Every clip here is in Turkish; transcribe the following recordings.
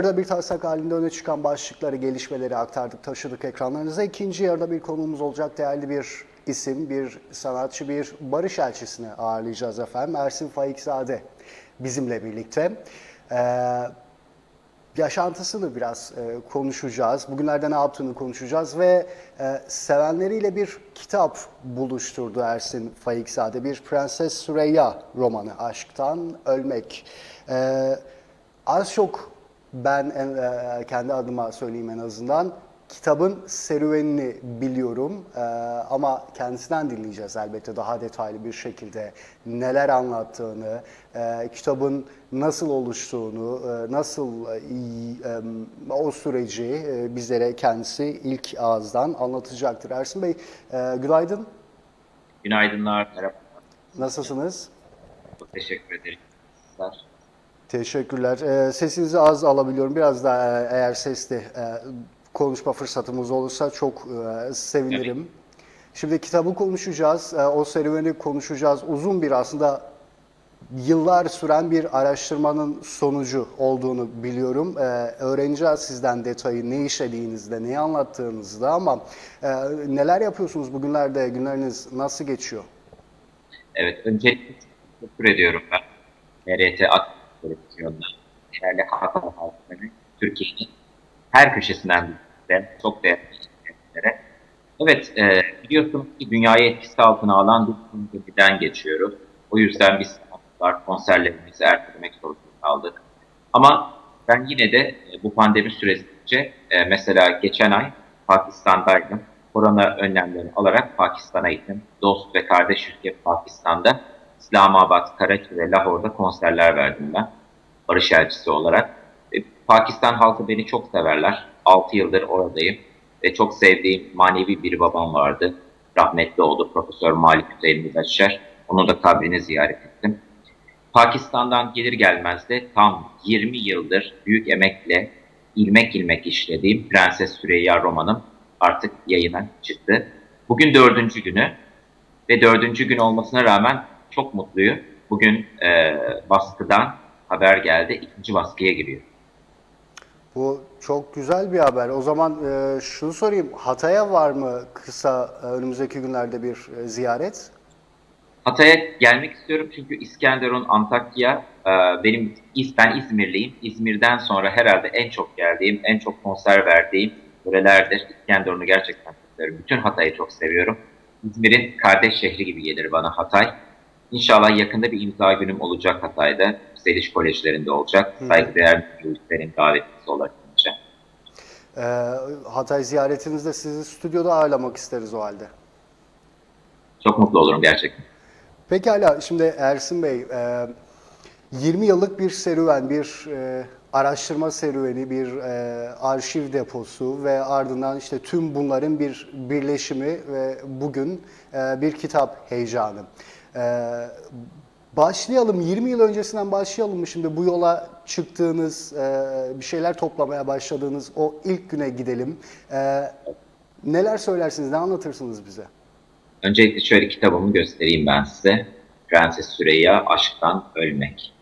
Yarıda bir taslak halinde öne çıkan başlıkları, gelişmeleri aktardık, taşıdık ekranlarınıza. İkinci yarıda bir konuğumuz olacak değerli bir isim, bir sanatçı, bir barış elçisini ağırlayacağız efendim. Ersin Faikzade bizimle birlikte. Ee, yaşantısını biraz e, konuşacağız. Bugünlerde ne yaptığını konuşacağız ve e, sevenleriyle bir kitap buluşturdu Ersin Faikzade. Bir Prenses Süreyya romanı, Aşktan Ölmek. E, az çok ben en- e, kendi adıma söyleyeyim en azından. Kitabın serüvenini biliyorum e, ama kendisinden dinleyeceğiz elbette daha detaylı bir şekilde neler anlattığını, e, kitabın nasıl oluştuğunu, e, nasıl e, e, o süreci e, bizlere kendisi ilk ağızdan anlatacaktır. Ersin Bey, e, günaydın. Günaydınlar, merhaba. Nasılsınız? Çok teşekkür ederim. Sizler. Teşekkürler. Ee, sesinizi az alabiliyorum. Biraz daha e, eğer sesli e, konuşma fırsatımız olursa çok e, sevinirim. Şimdi kitabı konuşacağız. E, o serüveni konuşacağız. Uzun bir aslında yıllar süren bir araştırmanın sonucu olduğunu biliyorum. Ee, öğreneceğiz sizden detayı, ne işlediğinizde, neyi anlattığınızda ama e, neler yapıyorsunuz bugünlerde, günleriniz nasıl geçiyor? Evet, öncelikle teşekkür ediyorum ben. Aktif Televizyon'da değerli Hakan halkının Türkiye'nin her köşesinden bizlere, çok değerli izleyicilere. Evet, e, biliyorsunuz ki dünyayı etkisi altına alan bir pandemiden geçiyoruz. O yüzden biz sanatçılar konserlerimizi ertelemek zorunda kaldık. Ama ben yine de e, bu pandemi süresince e, mesela geçen ay Pakistan'daydım. Korona önlemlerini alarak Pakistan'a gittim. Dost ve kardeş ülke Pakistan'da İslamabad, Karachi ve Lahor'da konserler verdim ben. Barış elçisi olarak. E, Pakistan halkı beni çok severler. 6 yıldır oradayım. Ve çok sevdiğim manevi bir babam vardı. Rahmetli oldu Profesör Malik Hüseyin Müzeşşer. Onun da kabrini ziyaret ettim. Pakistan'dan gelir gelmez de tam 20 yıldır büyük emekle ilmek ilmek işlediğim Prenses Süreyya romanım artık yayına çıktı. Bugün dördüncü günü ve dördüncü gün olmasına rağmen çok mutluyum. Bugün e, baskıdan haber geldi. ikinci baskıya giriyor. Bu çok güzel bir haber. O zaman e, şunu sorayım. Hatay'a var mı kısa e, önümüzdeki günlerde bir e, ziyaret? Hatay'a gelmek istiyorum çünkü İskenderun, Antakya e, benim ben İzmirliyim. İzmir'den sonra herhalde en çok geldiğim, en çok konser verdiğim yörelerdir. İskenderun'u gerçekten seviyorum. Bütün Hatay'ı çok seviyorum. İzmir'in kardeş şehri gibi gelir bana Hatay. İnşallah yakında bir imza günüm olacak Hatay'da. Seliş Kolejlerinde olacak. Saygıdeğer büyüklerin davetlisi olarak olacak. E, Hatay ziyaretinizde sizi stüdyoda ağırlamak isteriz o halde. Çok mutlu olurum gerçekten. Pekala, şimdi Ersin Bey, e, 20 yıllık bir serüven, bir e, araştırma serüveni, bir e, arşiv deposu ve ardından işte tüm bunların bir birleşimi ve bugün e, bir kitap heyecanı. E, başlayalım, 20 yıl öncesinden başlayalım mı şimdi bu yola çıktığınız, e, bir şeyler toplamaya başladığınız o ilk güne gidelim. E, neler söylersiniz, ne anlatırsınız bize? Öncelikle şöyle kitabımı göstereyim ben size. Prenses Süreyya Aşktan Ölmek.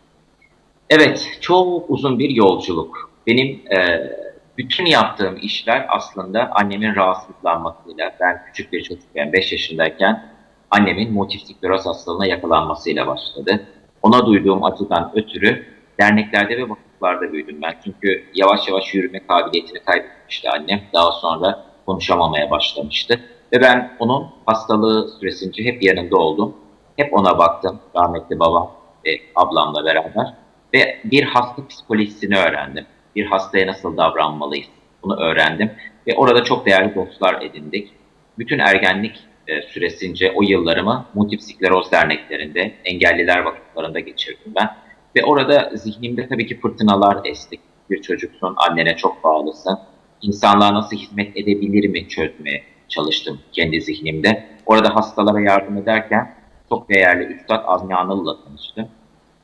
Evet, çok uzun bir yolculuk. Benim e, bütün yaptığım işler aslında annemin rahatsızlanmasıyla, ben küçük bir çocukken, 5 yaşındayken annemin motif skleroz hastalığına yakalanmasıyla başladı. Ona duyduğum acıdan ötürü derneklerde ve vakıflarda büyüdüm ben. Çünkü yavaş yavaş yürüme kabiliyetini kaybetmişti annem. Daha sonra konuşamamaya başlamıştı. Ve ben onun hastalığı süresince hep yanında oldum. Hep ona baktım, rahmetli babam ve ablamla beraber. Ve bir hasta psikolojisini öğrendim. Bir hastaya nasıl davranmalıyız bunu öğrendim. Ve orada çok değerli dostlar edindik. Bütün ergenlik e, süresince o yıllarımı multip skleroz derneklerinde, engelliler vakıflarında geçirdim ben. Ve orada zihnimde tabii ki fırtınalar esti. Bir çocuksun, annene çok bağlısın. İnsanlığa nasıl hizmet edebilir mi çözmeye çalıştım kendi zihnimde. Orada hastalara yardım ederken çok değerli Üstad Azmi Anıl'la tanıştım.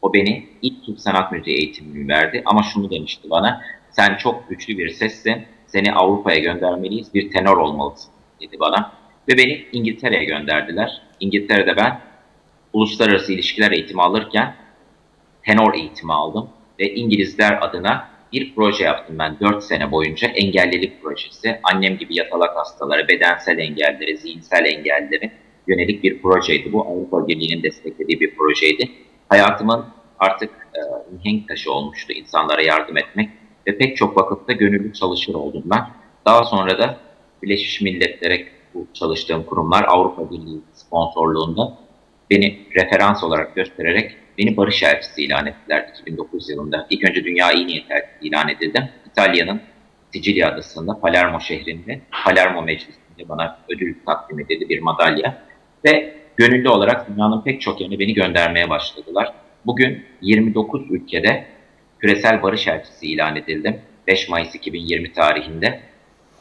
O beni ilk Türk sanat müziği eğitimini verdi ama şunu demişti bana, sen çok güçlü bir sessin, seni Avrupa'ya göndermeliyiz, bir tenor olmalısın dedi bana. Ve beni İngiltere'ye gönderdiler. İngiltere'de ben uluslararası ilişkiler eğitimi alırken tenor eğitimi aldım ve İngilizler adına bir proje yaptım ben 4 sene boyunca engellilik projesi. Annem gibi yatalak hastalara, bedensel engelleri, zihinsel engelleri yönelik bir projeydi. Bu Avrupa Birliği'nin desteklediği bir projeydi. Hayatımın artık e, taşı olmuştu insanlara yardım etmek ve pek çok vakıfta gönüllü çalışır oldum ben. Daha sonra da Birleşmiş Milletler'e bu çalıştığım kurumlar Avrupa Birliği sponsorluğunda beni referans olarak göstererek beni barış elçisi ilan ettiler 2009 yılında. İlk önce Dünya İyi Niyet ilan edildim. İtalya'nın Sicilya adasında Palermo şehrinde Palermo Meclisi'nde bana ödül takdim edildi bir madalya. Ve gönüllü olarak dünyanın pek çok yerine beni göndermeye başladılar. Bugün 29 ülkede küresel barış elçisi ilan edildim. 5 Mayıs 2020 tarihinde.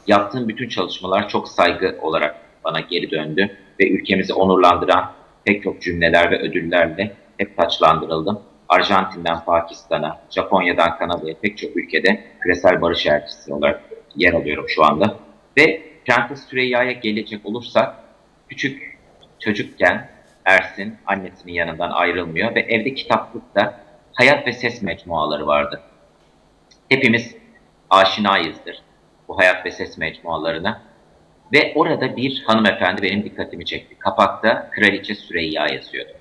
Yaptığım bütün çalışmalar çok saygı olarak bana geri döndü ve ülkemizi onurlandıran pek çok cümleler ve ödüllerle hep taçlandırıldım. Arjantin'den Pakistan'a, Japonya'dan Kanada'ya pek çok ülkede küresel barış elçisi olarak yer alıyorum şu anda. Ve Prenses Süreyya'ya gelecek olursak, küçük çocukken Ersin annesinin yanından ayrılmıyor ve evde kitaplıkta hayat ve ses mecmuaları vardı. Hepimiz aşinayızdır bu hayat ve ses mecmualarına. Ve orada bir hanımefendi benim dikkatimi çekti. Kapakta Kraliçe Süreyya yazıyordu.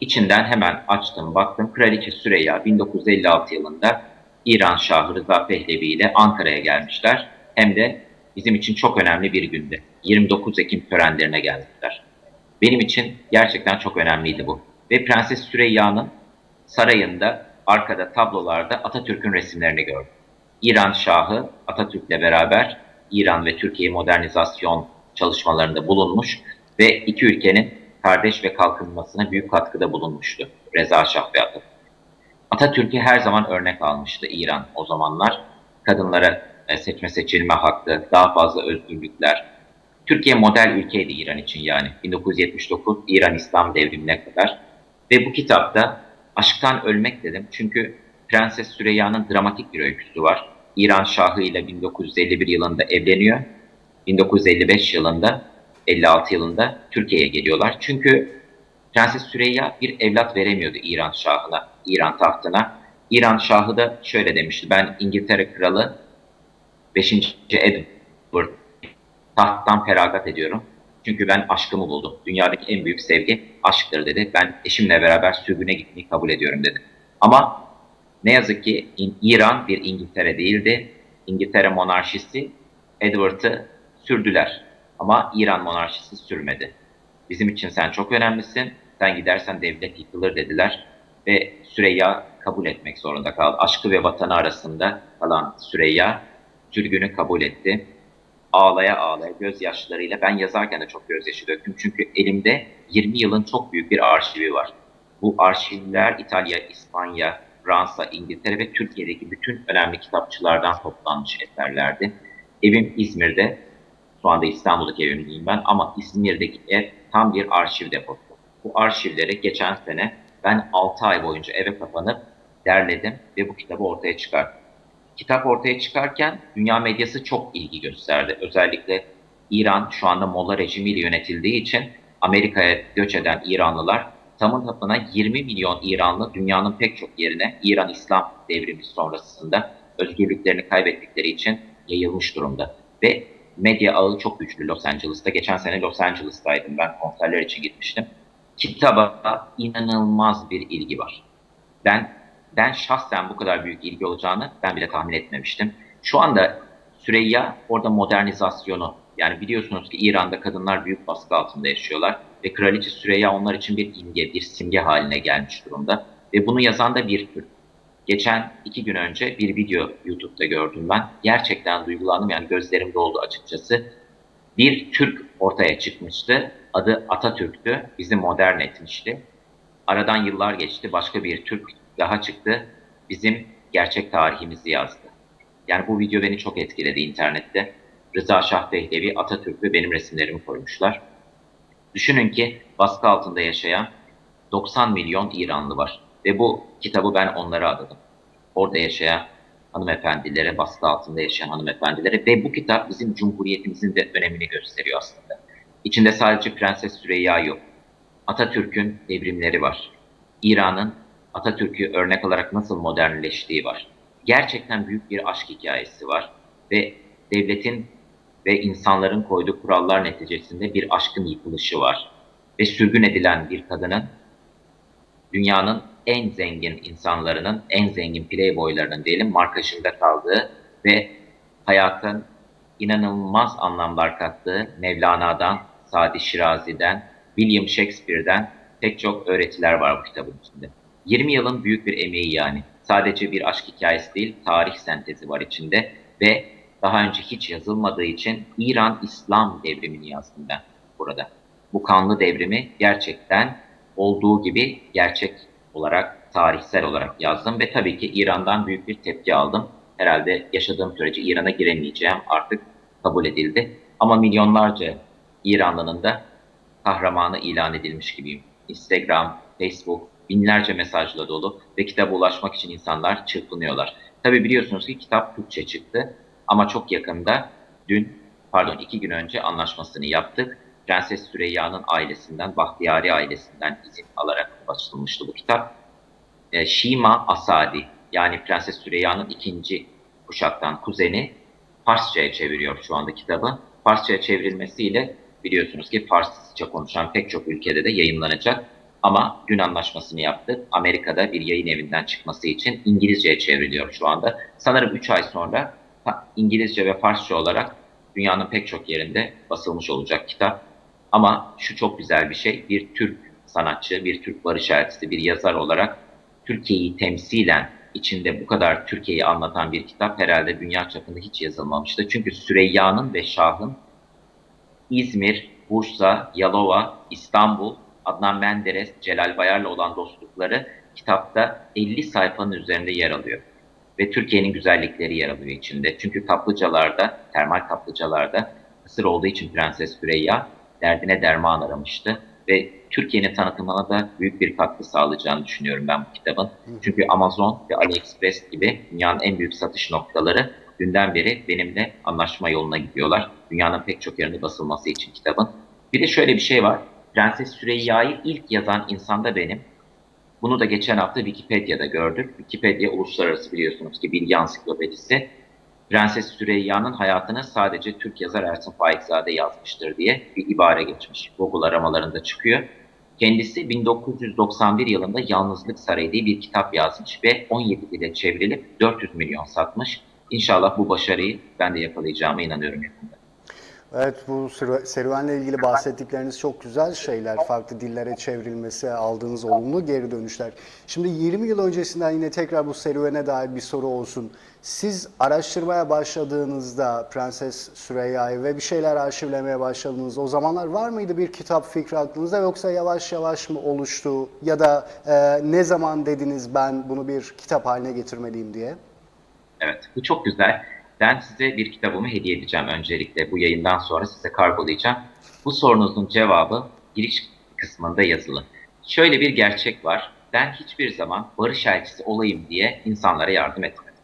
İçinden hemen açtım baktım. Kraliçe Süreyya 1956 yılında İran Şahı Rıza Pehlevi ile Ankara'ya gelmişler. Hem de bizim için çok önemli bir gündü. 29 Ekim törenlerine gelmişler. Benim için gerçekten çok önemliydi bu. Ve Prenses Süreyya'nın sarayında arkada tablolarda Atatürk'ün resimlerini gördüm. İran Şahı Atatürk'le beraber İran ve Türkiye modernizasyon çalışmalarında bulunmuş ve iki ülkenin kardeş ve kalkınmasına büyük katkıda bulunmuştu Reza Şah ve Atatürk. Atatürk'ü her zaman örnek almıştı İran o zamanlar. Kadınlara e, seçme seçilme hakkı, daha fazla özgürlükler. Türkiye model ülkeydi İran için yani. 1979 İran İslam devrimine kadar. Ve bu kitapta Aşktan Ölmek dedim. Çünkü Prenses Süreyya'nın dramatik bir öyküsü var. İran Şahı ile 1951 yılında evleniyor. 1955 yılında, 56 yılında Türkiye'ye geliyorlar. Çünkü Prenses Süreyya bir evlat veremiyordu İran Şahı'na, İran tahtına. İran Şahı da şöyle demişti, ben İngiltere Kralı 5. Edward tahttan feragat ediyorum. Çünkü ben aşkımı buldum. Dünyadaki en büyük sevgi aşktır dedi. Ben eşimle beraber sürgüne gitmeyi kabul ediyorum dedi. Ama ne yazık ki İran bir İngiltere değildi. İngiltere monarşisi Edward'ı sürdüler. Ama İran monarşisi sürmedi. Bizim için sen çok önemlisin. Sen gidersen devlet yıkılır dediler. Ve Süreyya kabul etmek zorunda kaldı. Aşkı ve vatanı arasında kalan Süreyya sürgünü kabul etti. Ağlaya ağlaya gözyaşlarıyla ben yazarken de çok gözyaşı döktüm. Çünkü elimde 20 yılın çok büyük bir arşivi var. Bu arşivler İtalya, İspanya, Fransa, İngiltere ve Türkiye'deki bütün önemli kitapçılardan toplanmış eserlerdi. Evim İzmir'de, şu anda İstanbul'daki evimdeyim ben ama İzmir'deki ev tam bir arşiv deposu. Bu arşivleri geçen sene ben 6 ay boyunca eve kapanıp derledim ve bu kitabı ortaya çıkarttım. Kitap ortaya çıkarken dünya medyası çok ilgi gösterdi. Özellikle İran şu anda Molla rejimiyle yönetildiği için Amerika'ya göç eden İranlılar tamın tapına 20 milyon İranlı dünyanın pek çok yerine İran İslam devrimi sonrasında özgürlüklerini kaybettikleri için yayılmış durumda. Ve medya ağı çok güçlü Los Angeles'ta. Geçen sene Los Angeles'taydım ben konserler için gitmiştim. Kitaba inanılmaz bir ilgi var. Ben ben şahsen bu kadar büyük ilgi olacağını ben bile tahmin etmemiştim. Şu anda Süreyya orada modernizasyonu yani biliyorsunuz ki İran'da kadınlar büyük baskı altında yaşıyorlar ve Kraliçe Süreyya onlar için bir imge, bir simge haline gelmiş durumda. Ve bunu yazan da bir Türk. Geçen iki gün önce bir video YouTube'da gördüm ben. Gerçekten duygulandım yani gözlerim doldu açıkçası. Bir Türk ortaya çıkmıştı. Adı Atatürk'tü. Bizi modern etmişti. Aradan yıllar geçti. Başka bir Türk daha çıktı. Bizim gerçek tarihimizi yazdı. Yani bu video beni çok etkiledi internette. Rıza Şah Pehlevi, Atatürk ve benim resimlerimi koymuşlar. Düşünün ki baskı altında yaşayan 90 milyon İranlı var. Ve bu kitabı ben onlara adadım. Orada yaşayan hanımefendilere, baskı altında yaşayan hanımefendilere ve bu kitap bizim cumhuriyetimizin de önemini gösteriyor aslında. İçinde sadece Prenses Süreyya yok. Atatürk'ün devrimleri var. İran'ın Atatürk'ü örnek alarak nasıl modernleştiği var. gerçekten büyük bir aşk hikayesi var ve devletin ve insanların koyduğu kurallar neticesinde bir aşkın yıkılışı var. Ve sürgün edilen bir kadının dünyanın en zengin insanlarının, en zengin playboylarının diyelim markajında kaldığı ve hayatın inanılmaz anlamlar kattığı Mevlana'dan, Sadi Şirazi'den, William Shakespeare'den pek çok öğretiler var bu kitabın içinde. 20 yılın büyük bir emeği yani. Sadece bir aşk hikayesi değil, tarih sentezi var içinde ve daha önce hiç yazılmadığı için İran İslam devrimini yazdım ben burada. Bu kanlı devrimi gerçekten olduğu gibi gerçek olarak, tarihsel olarak yazdım ve tabii ki İran'dan büyük bir tepki aldım. Herhalde yaşadığım sürece İran'a giremeyeceğim artık kabul edildi. Ama milyonlarca İranlı'nın da kahramanı ilan edilmiş gibiyim. Instagram, Facebook binlerce mesajla dolu ve kitaba ulaşmak için insanlar çırpınıyorlar. Tabii biliyorsunuz ki kitap Türkçe çıktı ama çok yakında dün pardon iki gün önce anlaşmasını yaptık. Prenses Süreyya'nın ailesinden, Bahtiyari ailesinden izin alarak basılmıştı bu kitap. E, Şima Asadi yani Prenses Süreyya'nın ikinci kuşaktan kuzeni Farsça'ya çeviriyor şu anda kitabı. Farsça'ya çevrilmesiyle biliyorsunuz ki Farsça konuşan pek çok ülkede de yayınlanacak. Ama dün anlaşmasını yaptık. Amerika'da bir yayın evinden çıkması için İngilizceye çevriliyor şu anda. Sanırım 3 ay sonra İngilizce ve Farsça olarak dünyanın pek çok yerinde basılmış olacak kitap. Ama şu çok güzel bir şey, bir Türk sanatçı, bir Türk barış elçisi, bir yazar olarak Türkiye'yi temsilen içinde bu kadar Türkiye'yi anlatan bir kitap herhalde dünya çapında hiç yazılmamıştı. Çünkü Süreyya'nın ve Şah'ın İzmir, Bursa, Yalova, İstanbul, Adnan Menderes, Celal Bayar'la olan dostlukları kitapta 50 sayfanın üzerinde yer alıyor. Ve Türkiye'nin güzellikleri yer alıyor içinde. Çünkü kaplıcalarda, termal kaplıcalarda kısır olduğu için Prenses Süreyya derdine derman aramıştı. Ve Türkiye'nin tanıtımına da büyük bir katkı sağlayacağını düşünüyorum ben bu kitabın. Çünkü Amazon ve AliExpress gibi dünyanın en büyük satış noktaları dünden beri benimle anlaşma yoluna gidiyorlar. Dünyanın pek çok yerinde basılması için kitabın. Bir de şöyle bir şey var. Prenses Süreyya'yı ilk yazan insan da benim. Bunu da geçen hafta Wikipedia'da gördük. Wikipedia uluslararası biliyorsunuz ki bilgi ansiklopedisi. Prenses Süreyya'nın hayatını sadece Türk yazar Ersin Faikzade yazmıştır diye bir ibare geçmiş. Google aramalarında çıkıyor. Kendisi 1991 yılında Yalnızlık Sarayı diye bir kitap yazmış ve 17 dile çevrilip 400 milyon satmış. İnşallah bu başarıyı ben de yakalayacağıma inanıyorum yakında. Evet bu serüvenle ilgili bahsettikleriniz çok güzel şeyler. Farklı dillere çevrilmesi, aldığınız olumlu geri dönüşler. Şimdi 20 yıl öncesinden yine tekrar bu serüvene dair bir soru olsun. Siz araştırmaya başladığınızda Prenses Süreyya'yı ve bir şeyler arşivlemeye başladığınızda o zamanlar var mıydı bir kitap fikri aklınızda yoksa yavaş yavaş mı oluştu ya da e, ne zaman dediniz ben bunu bir kitap haline getirmeliyim diye? Evet bu çok güzel. Ben size bir kitabımı hediye edeceğim öncelikle. Bu yayından sonra size kargolayacağım. Bu sorunuzun cevabı giriş kısmında yazılı. Şöyle bir gerçek var. Ben hiçbir zaman barış elçisi olayım diye insanlara yardım etmedim.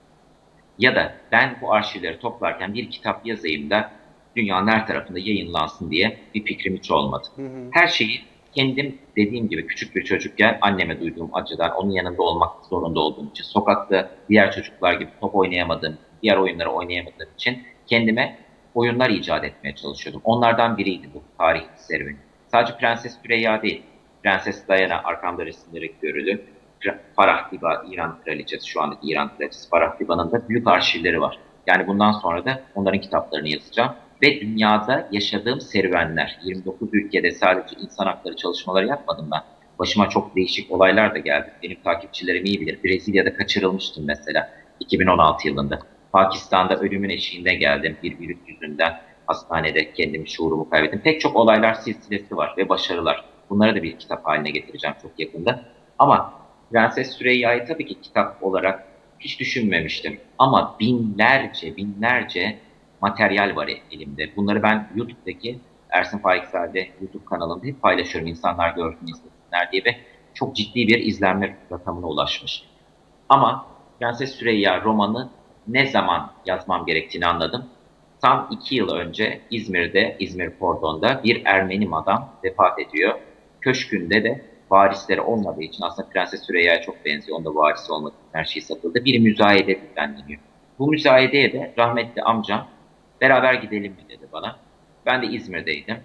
Ya da ben bu arşivleri toplarken bir kitap yazayım da dünyanın her tarafında yayınlansın diye bir fikrim hiç olmadı. Hı hı. Her şeyi kendim dediğim gibi küçük bir çocukken anneme duyduğum acıdan onun yanında olmak zorunda olduğum için sokakta diğer çocuklar gibi top oynayamadığım diğer oyunları oynayamadığım için kendime oyunlar icat etmeye çalışıyordum. Onlardan biriydi bu tarih serüveni. Sadece Prenses Süreyya değil, Prenses Diana arkamda resimleri görülü. Farah Diba, İran kraliçesi, şu andaki İran kraliçesi Farah Diba'nın da büyük arşivleri var. Yani bundan sonra da onların kitaplarını yazacağım. Ve dünyada yaşadığım serüvenler, 29 ülkede sadece insan hakları çalışmaları yapmadım ben. Başıma çok değişik olaylar da geldi. Benim takipçilerim iyi bilir. Brezilya'da kaçırılmıştım mesela 2016 yılında. Pakistan'da ölümün eşiğinde geldim. Bir virüs yüzünden hastanede kendimi şuurumu kaybettim. Pek çok olaylar silsilesi var ve başarılar. Bunları da bir kitap haline getireceğim çok yakında. Ama Prenses Süreyya'yı tabii ki kitap olarak hiç düşünmemiştim. Ama binlerce, binlerce materyal var elimde. Bunları ben YouTube'daki Ersin Faikzade YouTube kanalında hep paylaşıyorum. İnsanlar görsün, izlesinler diye ve çok ciddi bir izlenme rakamına ulaşmış. Ama Prenses Süreyya romanı ne zaman yazmam gerektiğini anladım. Tam iki yıl önce İzmir'de, İzmir Pordon'da bir Ermeni madam vefat ediyor. Köşkünde de varisleri olmadığı için aslında Prenses Süreyya'ya çok benziyor. Onda varisi olmadığı için her şey satıldı. Bir müzayede düzenleniyor. Bu müzayedeye de rahmetli amcam beraber gidelim mi dedi bana. Ben de İzmir'deydim.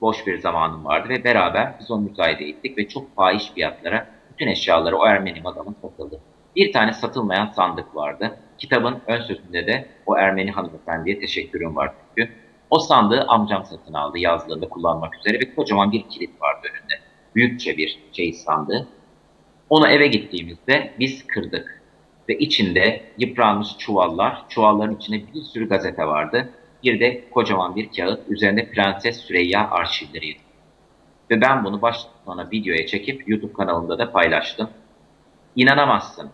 Boş bir zamanım vardı ve beraber biz o müzayedeye gittik ve çok fahiş fiyatlara bütün eşyaları o Ermeni adamın satıldı. Bir tane satılmayan sandık vardı. Kitabın ön sözünde de o Ermeni hanımefendiye teşekkürüm var çünkü. O sandığı amcam satın aldı yazlığında kullanmak üzere ve kocaman bir kilit vardı önünde. Büyükçe bir şey sandığı. Onu eve gittiğimizde biz kırdık. Ve içinde yıpranmış çuvallar, çuvalların içinde bir sürü gazete vardı. Bir de kocaman bir kağıt, üzerinde Prenses Süreyya arşivleri. Ve ben bunu baştan videoya çekip YouTube kanalımda da paylaştım. İnanamazsın,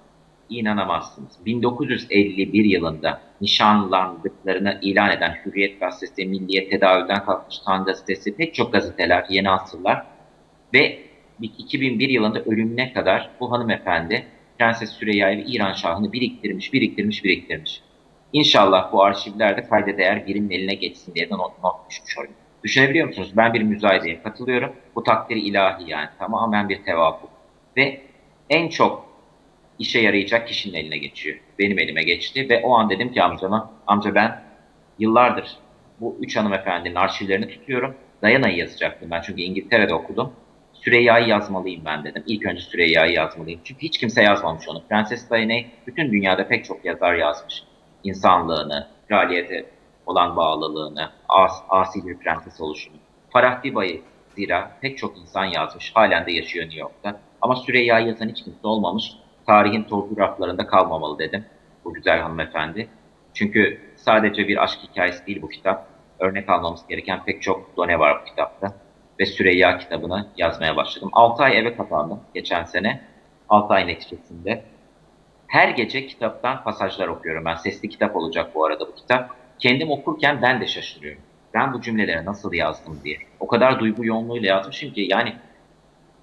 inanamazsınız. 1951 yılında nişanlandıklarını ilan eden Hürriyet Gazetesi, Milliyet Tedavülden Kalkmış Tan Gazetesi, pek çok gazeteler, yeni asırlar ve 2001 yılında ölümüne kadar bu hanımefendi Prenses Süreyya'yı ve İran Şahı'nı biriktirmiş, biriktirmiş, biriktirmiş. İnşallah bu arşivlerde kayda değer birinin eline geçsin diye de not, not düşmüş oluyor. Düşünebiliyor musunuz? Ben bir müzayedeye katılıyorum. Bu takdiri ilahi yani. Tamamen bir tevafuk. Ve en çok işe yarayacak kişinin eline geçiyor. Benim elime geçti ve o an dedim ki amcama, amca ben yıllardır bu üç hanımefendinin arşivlerini tutuyorum. Dayana'yı yazacaktım ben çünkü İngiltere'de okudum. Süreyya'yı yazmalıyım ben dedim. İlk önce Süreyya'yı yazmalıyım. Çünkü hiç kimse yazmamış onu. Prenses Diana bütün dünyada pek çok yazar yazmış. İnsanlığını, kraliyete olan bağlılığını, as, asi bir prenses oluşunu. Farah Diba'yı zira pek çok insan yazmış. Halen de yaşıyor New York'ta. Ama Süreyya'yı yazan hiç kimse olmamış. Tarihin tortu raflarında kalmamalı dedim. Bu güzel hanımefendi. Çünkü sadece bir aşk hikayesi değil bu kitap. Örnek almamız gereken pek çok done var bu kitapta ve Süreyya kitabını yazmaya başladım. 6 ay eve kapandım geçen sene. 6 ay neticesinde. Her gece kitaptan pasajlar okuyorum. Ben sesli kitap olacak bu arada bu kitap. Kendim okurken ben de şaşırıyorum. Ben bu cümleleri nasıl yazdım diye. O kadar duygu yoğunluğuyla yazmışım ki yani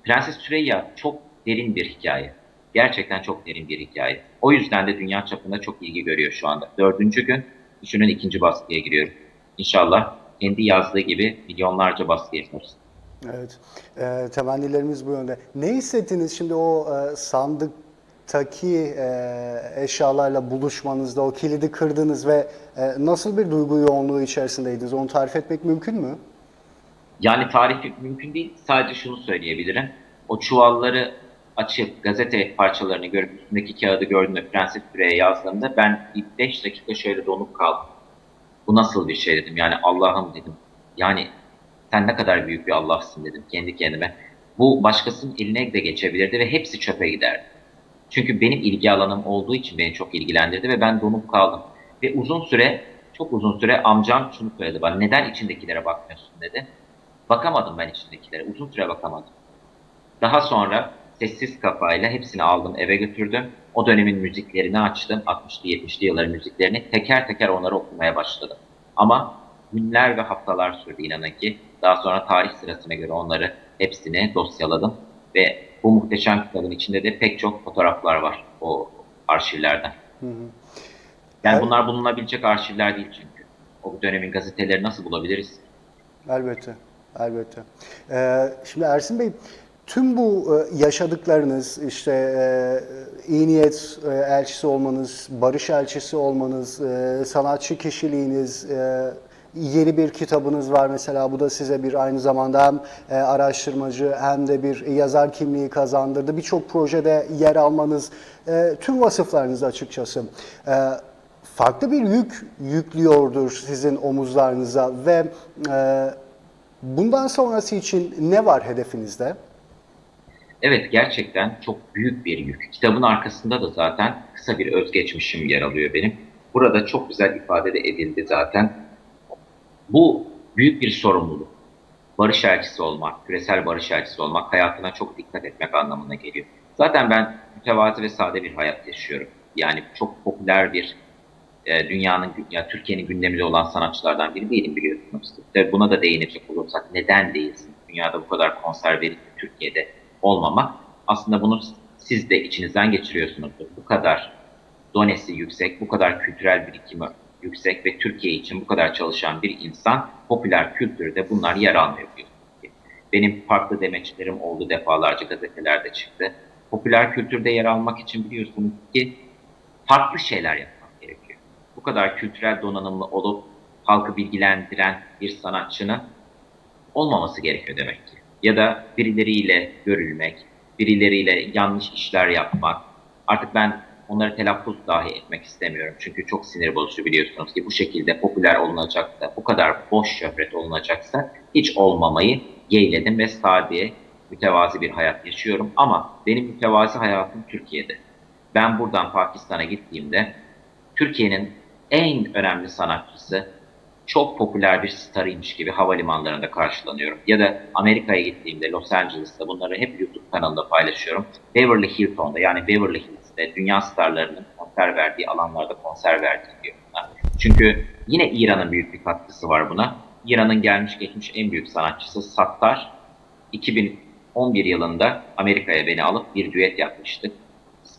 Prenses Süreyya çok derin bir hikaye. Gerçekten çok derin bir hikaye. O yüzden de dünya çapında çok ilgi görüyor şu anda. Dördüncü gün düşünün ikinci baskıya giriyorum. İnşallah kendi yazdığı gibi milyonlarca baskı yaparız. Evet, e, temennilerimiz bu yönde. Ne hissettiniz şimdi o e, sandıktaki e, eşyalarla buluşmanızda, o kilidi kırdınız ve e, nasıl bir duygu yoğunluğu içerisindeydiniz? Onu tarif etmek mümkün mü? Yani tarifi mümkün değil. Sadece şunu söyleyebilirim. O çuvalları açıp gazete parçalarını görüp üstündeki kağıdı gördüğümde Prenses Süre'ye yazdığımda ben bir 5 dakika şöyle donup kaldım. Bu nasıl bir şey dedim. Yani Allah'ım dedim. Yani sen ne kadar büyük bir Allah'sın dedim kendi kendime. Bu başkasının eline de geçebilirdi ve hepsi çöpe giderdi. Çünkü benim ilgi alanım olduğu için beni çok ilgilendirdi ve ben donup kaldım. Ve uzun süre, çok uzun süre amcam şunu söyledi bana. Neden içindekilere bakmıyorsun dedi. Bakamadım ben içindekilere. Uzun süre bakamadım. Daha sonra sessiz kafayla hepsini aldım eve götürdüm. O dönemin müziklerini açtım. 60'lı 70'li yılların müziklerini. Teker teker onları okumaya başladım. Ama günler ve haftalar sürdü inanın ki. Daha sonra tarih sırasına göre onları hepsini dosyaladım. Ve bu muhteşem kitabın içinde de pek çok fotoğraflar var o arşivlerden. Hı hı. Yani evet. bunlar bulunabilecek arşivler değil çünkü. O dönemin gazeteleri nasıl bulabiliriz? Elbette, elbette. Ee, şimdi Ersin Bey, tüm bu yaşadıklarınız, işte iyi niyet elçisi olmanız, barış elçisi olmanız, sanatçı kişiliğiniz, yeni bir kitabınız var mesela bu da size bir aynı zamanda hem araştırmacı hem de bir yazar kimliği kazandırdı. Birçok projede yer almanız, tüm vasıflarınız açıkçası farklı bir yük yüklüyordur sizin omuzlarınıza ve bundan sonrası için ne var hedefinizde? Evet gerçekten çok büyük bir yük. Kitabın arkasında da zaten kısa bir özgeçmişim yer alıyor benim. Burada çok güzel ifade de edildi zaten. Bu büyük bir sorumluluk. Barış elçisi olmak, küresel barış elçisi olmak hayatına çok dikkat etmek anlamına geliyor. Zaten ben mütevazi ve sade bir hayat yaşıyorum. Yani çok popüler bir e, dünyanın, ya Türkiye'nin gündeminde olan sanatçılardan biri değilim biliyorsunuz. Buna da değinecek olursak neden değilsin? Dünyada bu kadar konser verip Türkiye'de olmamak. Aslında bunu siz de içinizden geçiriyorsunuzdur. Bu kadar donesi yüksek, bu kadar kültürel birikimi yüksek ve Türkiye için bu kadar çalışan bir insan popüler kültürde bunlar yer almıyor. benim farklı demeçlerim oldu defalarca gazetelerde çıktı. Popüler kültürde yer almak için biliyorsunuz ki farklı şeyler yapmak gerekiyor. Bu kadar kültürel donanımlı olup halkı bilgilendiren bir sanatçının olmaması gerekiyor demek ki. Ya da birileriyle görülmek, birileriyle yanlış işler yapmak. Artık ben onları telaffuz dahi etmek istemiyorum. Çünkü çok sinir bozucu biliyorsunuz ki bu şekilde popüler olunacaksa, bu kadar boş şöhret olunacaksa hiç olmamayı yeğledim ve sade, mütevazi bir hayat yaşıyorum. Ama benim mütevazi hayatım Türkiye'de. Ben buradan Pakistan'a gittiğimde Türkiye'nin en önemli sanatçısı çok popüler bir starıymış gibi havalimanlarında karşılanıyorum. Ya da Amerika'ya gittiğimde Los Angeles'ta bunları hep YouTube kanalında paylaşıyorum. Beverly Hilton'da yani Beverly Hills'te dünya starlarının konser verdiği alanlarda konser verdiği diyor. Çünkü yine İran'ın büyük bir katkısı var buna. İran'ın gelmiş geçmiş en büyük sanatçısı Sattar 2011 yılında Amerika'ya beni alıp bir düet yapmıştık.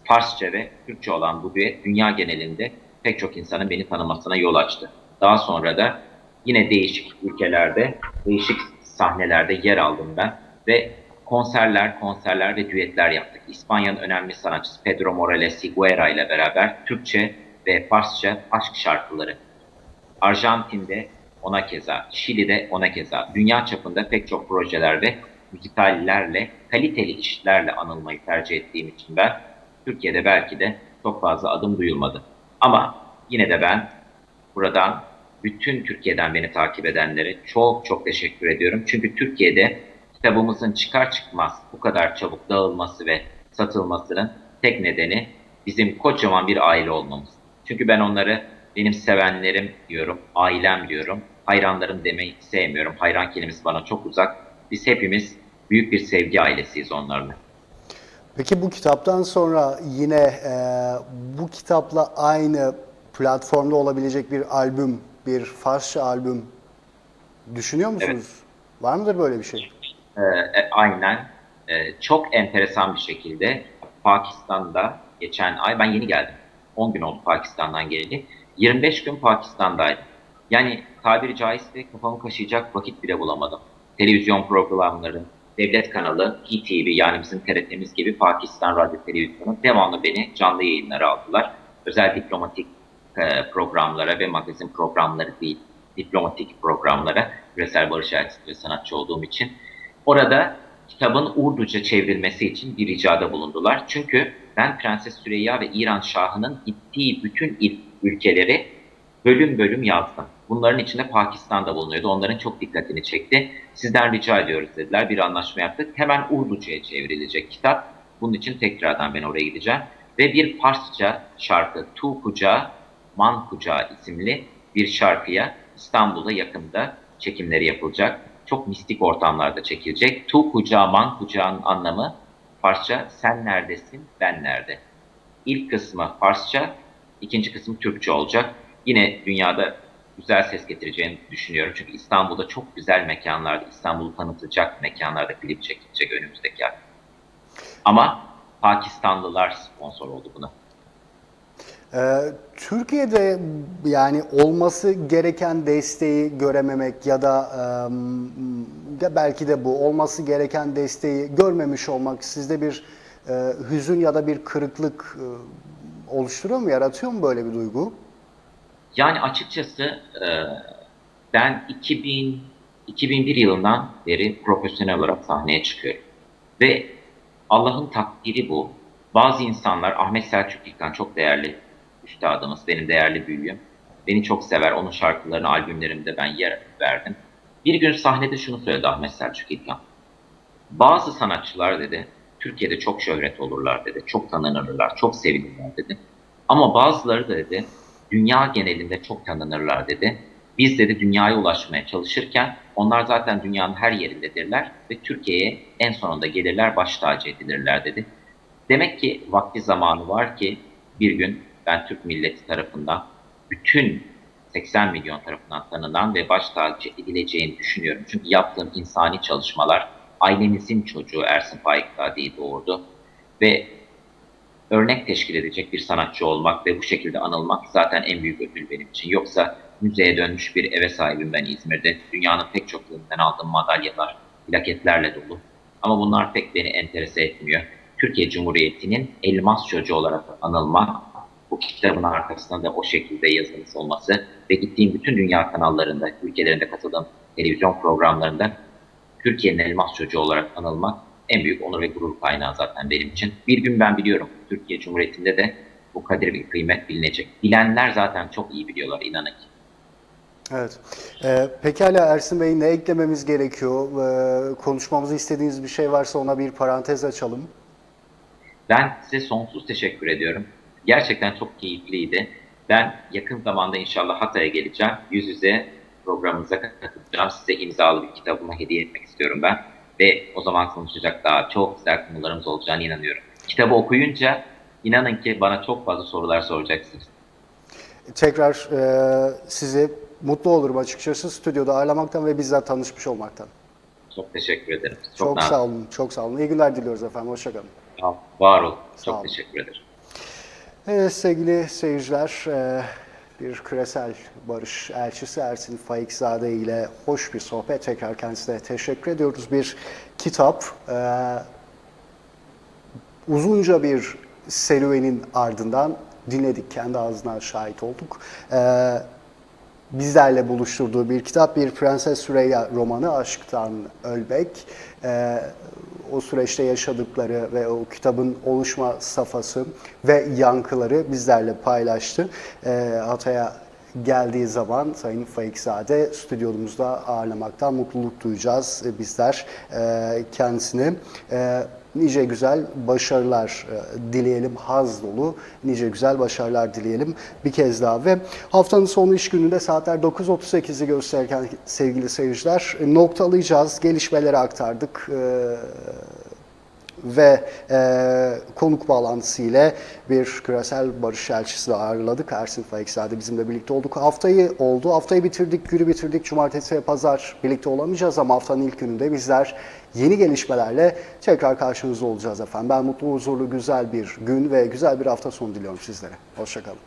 Farsça ve Türkçe olan bu düet dünya genelinde pek çok insanın beni tanımasına yol açtı. Daha sonra da yine değişik ülkelerde, değişik sahnelerde yer aldım ben ve konserler, konserler ve düetler yaptık. İspanya'nın önemli sanatçısı Pedro Morales Higuera ile beraber Türkçe ve Farsça aşk şarkıları. Arjantin'de ona keza, Şili'de ona keza, dünya çapında pek çok projeler ve müzikallerle, kaliteli işlerle anılmayı tercih ettiğim için ben Türkiye'de belki de çok fazla adım duyulmadı. Ama yine de ben buradan bütün Türkiye'den beni takip edenlere çok çok teşekkür ediyorum. Çünkü Türkiye'de kitabımızın çıkar çıkmaz bu kadar çabuk dağılması ve satılmasının tek nedeni bizim kocaman bir aile olmamız. Çünkü ben onları benim sevenlerim diyorum, ailem diyorum, hayranlarım demeyi sevmiyorum. Hayran kelimesi bana çok uzak. Biz hepimiz büyük bir sevgi ailesiyiz onlarla. Peki bu kitaptan sonra yine e, bu kitapla aynı platformda olabilecek bir albüm, bir Farsça albüm düşünüyor musunuz? Var mıdır böyle bir şey? Ee, e, aynen. Ee, çok enteresan bir şekilde Pakistan'da geçen ay, ben yeni geldim. 10 gün oldu Pakistan'dan geleli. 25 gün Pakistan'daydım. Yani tabiri caizse kafamı kaşıyacak vakit bile bulamadım. Televizyon programları, devlet kanalı, PTV yani bizim TRT'miz gibi Pakistan Radyo Televizyonu devamlı beni canlı yayınlara aldılar. Özel diplomatik e, programlara ve magazin programları değil, diplomatik programlara, küresel barış ve sanatçı olduğum için. Orada kitabın Urduca çevrilmesi için bir ricada bulundular. Çünkü ben Prenses Süreyya ve İran Şahı'nın gittiği bütün il, ülkeleri bölüm bölüm yazdım. Bunların içinde Pakistan da bulunuyordu. Onların çok dikkatini çekti. Sizden rica ediyoruz dediler. Bir anlaşma yaptık. Hemen Urduca'ya çevrilecek kitap. Bunun için tekrardan ben oraya gideceğim. Ve bir Farsça şarkı Tu Kucağı, Man Kucağı isimli bir şarkıya İstanbul'da yakında çekimleri yapılacak. Çok mistik ortamlarda çekilecek. Tu Kucağı, Man Kucağı'nın anlamı Farsça sen neredesin, ben nerede? İlk kısmı Farsça, ikinci kısmı Türkçe olacak. Yine dünyada güzel ses getireceğini düşünüyorum. Çünkü İstanbul'da çok güzel mekanlarda, İstanbul'u tanıtacak mekanlarda klip çekilecek önümüzdeki ay. Ama Pakistanlılar sponsor oldu buna. Ee, Türkiye'de yani olması gereken desteği görememek ya da e, belki de bu olması gereken desteği görmemiş olmak sizde bir hüzün ya da bir kırıklık oluşturuyor mu, yaratıyor mu böyle bir duygu? Yani açıkçası ben 2000 2001 yılından beri profesyonel olarak sahneye çıkıyorum. Ve Allah'ın takdiri bu. Bazı insanlar, Ahmet Selçuk İlkan çok değerli üstadımız, benim değerli büyüğüm. Beni çok sever, onun şarkılarını albümlerimde ben yer verdim. Bir gün sahnede şunu söyledi Ahmet Selçuk İlkan. Bazı sanatçılar dedi, Türkiye'de çok şöhret olurlar dedi, çok tanınırlar, çok sevilirler dedi. Ama bazıları da dedi, dünya genelinde çok tanınırlar dedi. Biz dedi dünyaya ulaşmaya çalışırken onlar zaten dünyanın her yerindedirler ve Türkiye'ye en sonunda gelirler baş tacı edilirler dedi. Demek ki vakti zamanı var ki bir gün ben Türk milleti tarafından bütün 80 milyon tarafından tanınan ve baş tacı edileceğini düşünüyorum. Çünkü yaptığım insani çalışmalar ailemizin çocuğu Ersin Faikzadeh'i doğurdu ve örnek teşkil edecek bir sanatçı olmak ve bu şekilde anılmak zaten en büyük ödül benim için. Yoksa müzeye dönmüş bir eve sahibim ben İzmir'de. Dünyanın pek çok yerinden aldığım madalyalar, plaketlerle dolu. Ama bunlar pek beni enterese etmiyor. Türkiye Cumhuriyeti'nin elmas çocuğu olarak anılmak, bu kitabın arkasında da o şekilde yazılmış olması ve gittiğim bütün dünya kanallarında, ülkelerinde katıldığım televizyon programlarında Türkiye'nin elmas çocuğu olarak anılmak en büyük onur ve gurur kaynağı zaten benim için. Bir gün ben biliyorum Türkiye Cumhuriyeti'nde de bu kadir ve kıymet bilinecek. Bilenler zaten çok iyi biliyorlar inanın ki. Evet. Ee, pekala Ersin Bey ne eklememiz gerekiyor? Ee, konuşmamızı istediğiniz bir şey varsa ona bir parantez açalım. Ben size sonsuz teşekkür ediyorum. Gerçekten çok keyifliydi. Ben yakın zamanda inşallah Hatay'a geleceğim. Yüz yüze programımıza katılacağım. Size imzalı bir kitabımı hediye etmek istiyorum ben. Ve o zaman konuşacak daha çok güzel konularımız olacağına inanıyorum. Kitabı okuyunca inanın ki bana çok fazla sorular soracaksınız. Tekrar e, sizi mutlu olurum açıkçası stüdyoda ağırlamaktan ve bizzat tanışmış olmaktan. Çok teşekkür ederim. Çok, nazik. sağ olun, çok sağ olun. İyi günler diliyoruz efendim, hoşçakalın. Var olun. Sağ Çok olun. teşekkür ederim. Evet sevgili seyirciler, e, bir küresel barış elçisi Ersin Faikzade ile hoş bir sohbet. Tekrar kendisine teşekkür ediyoruz. Bir kitap, e, uzunca bir serüvenin ardından dinledik, kendi ağzına şahit olduk. E, bizlerle buluşturduğu bir kitap, bir Prenses Süreyya romanı Aşktan Ölbek. O süreçte yaşadıkları ve o kitabın oluşma safhası ve yankıları bizlerle paylaştı. Ee, Hatay'a geldiği zaman Sayın Faikzade stüdyomuzda ağırlamaktan mutluluk duyacağız e, bizler e, kendisine. E, nice güzel başarılar e, dileyelim, haz dolu nice güzel başarılar dileyelim bir kez daha. Ve haftanın sonu iş gününde saatler 9.38'i gösterirken sevgili seyirciler e, noktalayacağız, gelişmeleri aktardık ve e, konuk bağlantısı ile bir küresel barış elçisi de ağırladık. Ersin Faikzade bizimle birlikte olduk. Haftayı oldu. Haftayı bitirdik, günü bitirdik. Cumartesi ve pazar birlikte olamayacağız ama haftanın ilk gününde bizler yeni gelişmelerle tekrar karşınızda olacağız efendim. Ben mutlu, huzurlu, güzel bir gün ve güzel bir hafta sonu diliyorum sizlere. Hoşçakalın.